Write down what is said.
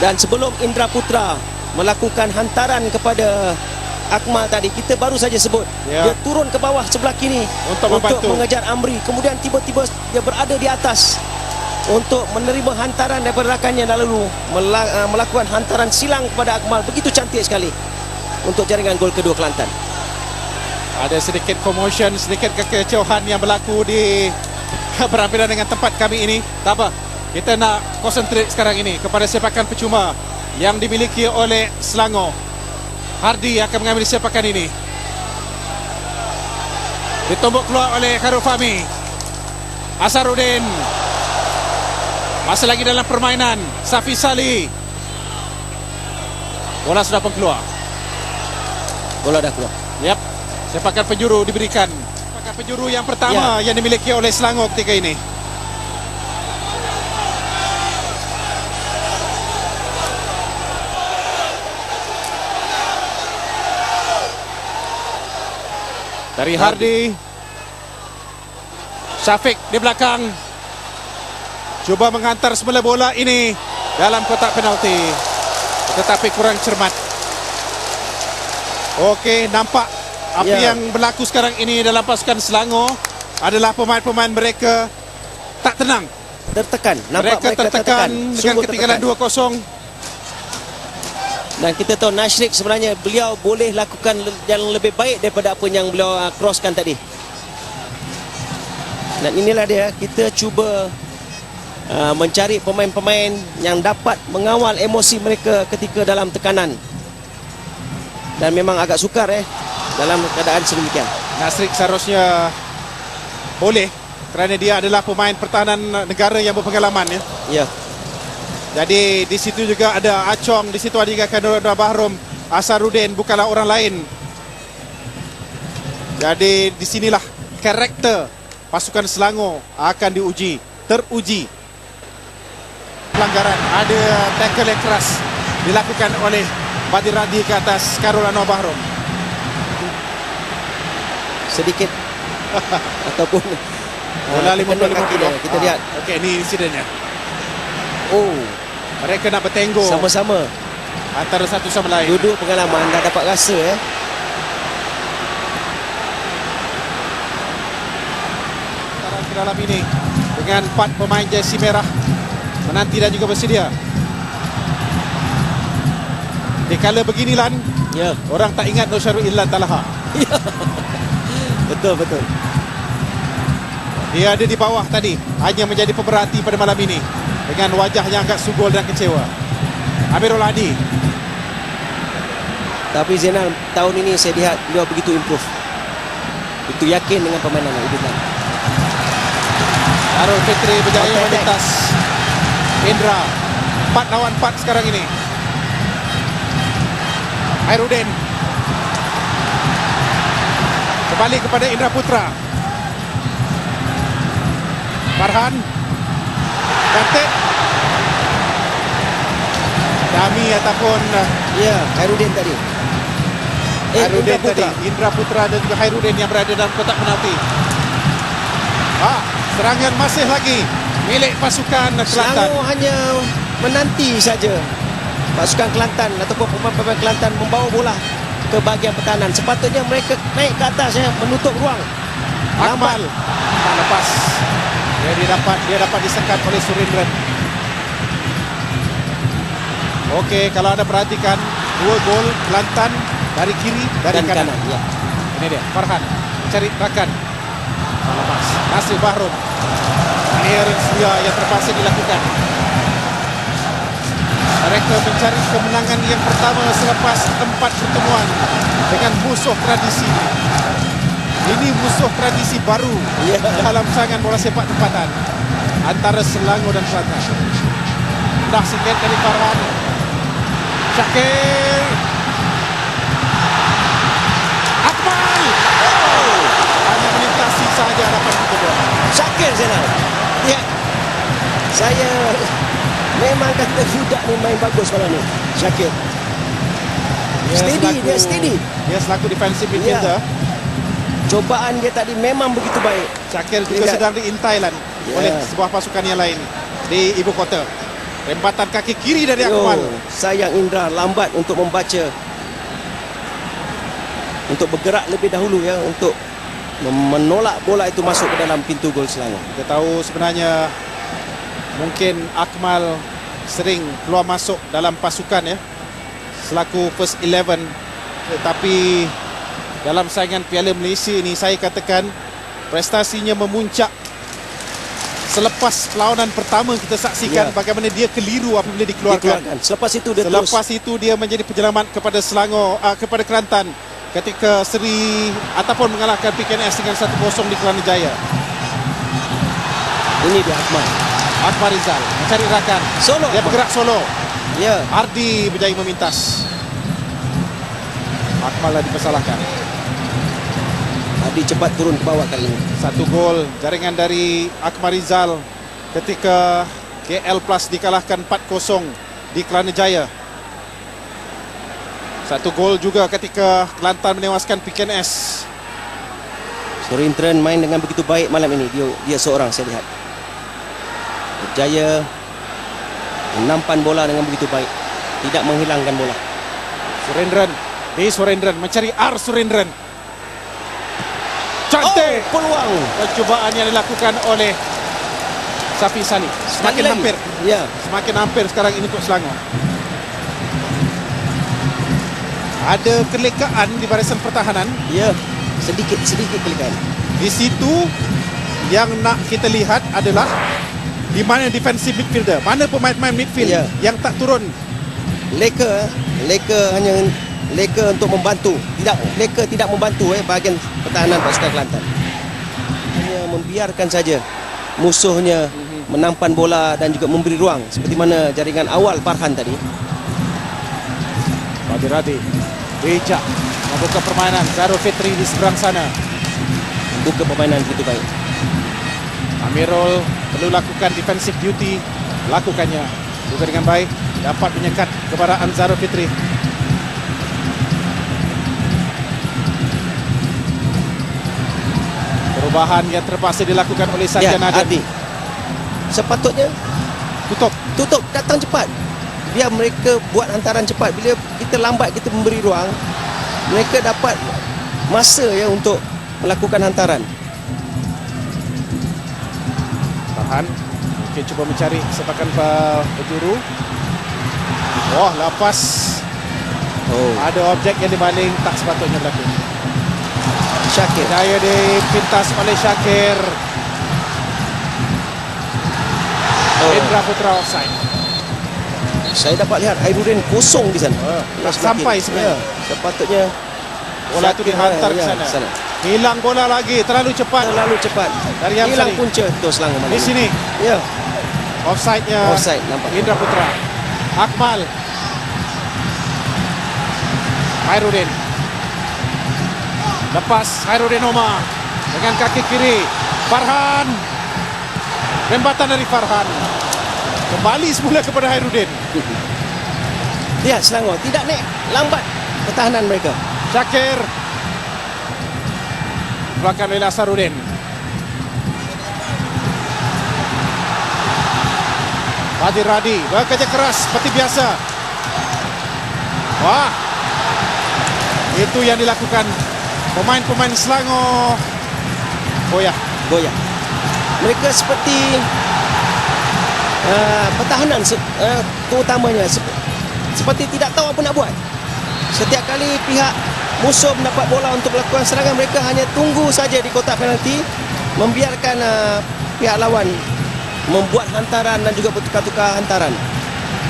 Dan sebelum Indra Putra melakukan hantaran kepada Akmal tadi kita baru saja sebut Ya. dia turun ke bawah sebelah kiri Untuk membantu. mengejar Amri kemudian tiba-tiba dia berada di atas untuk menerima hantaran daripada rakannya lalu uh, melakukan hantaran silang kepada Akmal begitu cantik sekali untuk jaringan gol kedua Kelantan Ada sedikit commotion, sedikit kekecewaan yang berlaku di berampiran dengan tempat kami ini. Tak apa, kita nak concentrate sekarang ini kepada sepakan percuma yang dimiliki oleh Selangor. Hardi akan mengambil sepakan ini. Ditumbuk keluar oleh Khairul Fahmi. Asarudin. Masih lagi dalam permainan. Safi Salih. Bola sudah pun keluar. bola dah keluar Yap. Sepakan penjuru diberikan. Sepakan penjuru yang pertama yang dimiliki oleh Selangor ketika ini. Dari Hardi. Syafiq di belakang. Cuba menghantar semula bola ini dalam kotak penalti. Tetapi kurang cermat. Okey, nampak apa Ya. yang berlaku sekarang ini dalam pasukan Selangor adalah pemain-pemain mereka tak tenang. tertekan nampak Mereka, tertekan dengan Sungguh ketinggalan tertekan. 2-0. Dan kita tahu Nashrik sebenarnya beliau boleh lakukan yang lebih baik daripada apa yang beliau uh, crosskan tadi. Dan inilah dia kita cuba uh, mencari pemain-pemain yang dapat mengawal emosi mereka ketika dalam tekanan. Dan memang agak sukar eh dalam keadaan sedemikian. Nasrik seharusnya boleh kerana dia adalah pemain pertahanan negara yang berpengalaman ya. Ya. Jadi di situ juga ada Acong, di situ ada juga Kanura Bahrom, Asarudin bukanlah orang lain. Jadi di sinilah karakter pasukan Selangor akan diuji, teruji. Pelanggaran ada tackle yang keras dilakukan oleh Badir Radi ke atas Karolano Bahrom. Sedikit ataupun Bola uh, terkena kaki dia. 50-50. Kita Ah, lihat. Okey, ini insidennya. Oh, Mereka nak bertenggo sama-sama antara satu sama lain. duduk pengalaman dah dapat rasa eh. Sekarang ke dalam ini dengan empat pemain jersey merah menanti dan juga bersedia. Di kala begini Lan, Ya, orang tak ingat Nur Syarul Illan Talaha. betul betul. Dia ada di bawah tadi, hanya menjadi pemerhati pada malam ini dengan wajah yang agak sugul dan kecewa. Amirul Hadi, Tapi Zainal tahun ini saya lihat beliau begitu improve. Begitu yakin dengan permainan Ibn Darul Fitri berjaya attack. melintas. Indra, 4 lawan 4 sekarang ini. Hairudin. Kembali kepada Indra Putra. Farhan. Cantik. Dami ataupun Ya, Hairudin tadi. Eh, Hairudin Indra Putra. tadi. Indra Putra dan juga Hairudin yang berada dalam kotak penalti. Ah, serangan masih lagi milik pasukan Kelantan. Selangor hanya menanti saja pasukan Kelantan ataupun pemain-pemain Kelantan membawa bola ke bahagian pertahanan. Sepatutnya mereka naik ke atas ya, menutup ruang. Akmal tak lepas. Dia, dia dapat dia dapat disekat oleh Surendran. Okey, kalau anda perhatikan dua gol Kelantan dari kiri dari dan kanan. kanan. Ya. Ini dia Farhan cari rakan. Lepas. Nasir Bahrum. Clearance dia yang terpaksa dilakukan. Mereka mencari kemenangan yang pertama selepas empat pertemuan dengan musuh tradisi. Ini musuh tradisi baru Ya. dalam serangan bola sepak tempatan antara Selangor dan Kelantan. Dah sikit dari Farhan. Syakir. Akmal. Oh. Hanya melintasi sahaja hadapan kita dua. Syakir Zainal. Ya. Saya memang kata budak ni main bagus malam ni. Syakir. Steady, dia steady. Dia selaku defensive midfielder. Cobaan dia tadi memang begitu baik. Syakir juga Lihat. sedang diintai Lan Ya. oleh sebuah pasukan yang lain di ibu kota. Rembatan kaki kiri dari Yo, Akmal. sayang Indra lambat untuk membaca. Untuk bergerak lebih dahulu ya untuk menolak bola itu masuk ke dalam pintu gol Selangor. Kita tahu sebenarnya mungkin Akmal sering keluar masuk dalam pasukan ya selaku first 11 tetapi dalam saingan Piala Malaysia ini saya katakan prestasinya memuncak selepas perlawanan pertama kita saksikan Ya. bagaimana dia keliru apabila dikeluarkan. Dikeluarkan. Selepas itu dia Selepas terus itu dia menjadi penyelamat kepada Selangor uh, kepada Kelantan ketika seri ataupun mengalahkan PKNS dengan 1-0 di Kelana Jaya. ini dia Akmal. Akbar Rizal mencari rakan. Solo. Dia bergerak solo. Ya, Ardi berjaya memintas. Akmal dah dipersalahkan. Adi cepat turun ke bawah kali ini. Satu gol jaringan dari Akbar Rizal ketika KL Plus dikalahkan 4-0 di Kelana Jaya. Satu gol juga ketika Kelantan menewaskan PKNS. Surintren main dengan begitu baik malam ini. Dia dia seorang saya lihat. Berjaya menampan bola dengan begitu baik. Tidak menghilangkan bola. Surendran di Surendran mencari R Surendran. Oh, Cantik peluang. percubaan yang dilakukan oleh Safi. Sekali Semakin lagi. hampir. Ya, Semakin hampir sekarang ini untuk Selangor. Ada kelekaan di barisan pertahanan. ya. Sedikit-sedikit kelikan. Di situ yang nak kita lihat adalah di mana defensive midfielder, mana pemain-pemain midfield Ya. yang tak turun. Leka, Leka hanya Leka untuk membantu. Tidak, Leka tidak membantu eh bahagian pertahanan pasukan Kelantan. Hanya membiarkan saja musuhnya menampan bola dan juga memberi ruang seperti mana jaringan awal Farhan tadi. Bagi Radi, Beja membuka permainan. Zaro Fitri di seberang sana. Buka permainan begitu baik. Amirul perlu lakukan defensive duty. Lakukannya juga dengan baik. Dapat menyekat kepada Anzaro Fitri. Perubahan yang terpaksa dilakukan oleh Ya, Sajan Aden. Adi. Sepatutnya Tutup. tutup datang cepat. Biar mereka buat hantaran cepat. Bila kita lambat kita memberi ruang, mereka dapat masa ya untuk melakukan hantaran. Tahan. Mungkin cuba mencari sepakan pa- penjuru. Wah, lepas Oh, ada objek yang dibaling tak sepatutnya berlaku. Syakir. Daya dipintas oleh Syakir. Oh. Indra Putra offside. Saya dapat lihat Airuddin kosong di sana. Oh, Ya, tak sampai sebenarnya. Ya, sepatutnya Bola itu dihantar ke ya, sana. Hilang bola lagi, terlalu cepat. Terlalu cepat. Dari Hilang Hamsari. punca itu Selangor malam Di ini. sini Ya, offside-nya offside nampak. Indra Putra. Akmal. Hairudin. Lepas Hairudin Omar dengan kaki kiri. Farhan. Rembatan dari Farhan. Kembali semula kepada Hairudin. Lihat Selangor tidak naik lambat pertahanan mereka. Syakir. Belakang oleh Asarudin. Fadil Radi bekerja keras seperti biasa. Wah. Itu yang dilakukan pemain-pemain Selangor. Ya, Goyah. Mereka seperti uh, pertahanan se, uh, terutamanya sep- seperti tidak tahu apa nak buat. Setiap kali pihak musuh mendapat bola untuk melakukan serangan mereka hanya tunggu saja di kotak penalti membiarkan uh, pihak lawan membuat hantaran dan juga bertukar-tukar hantaran.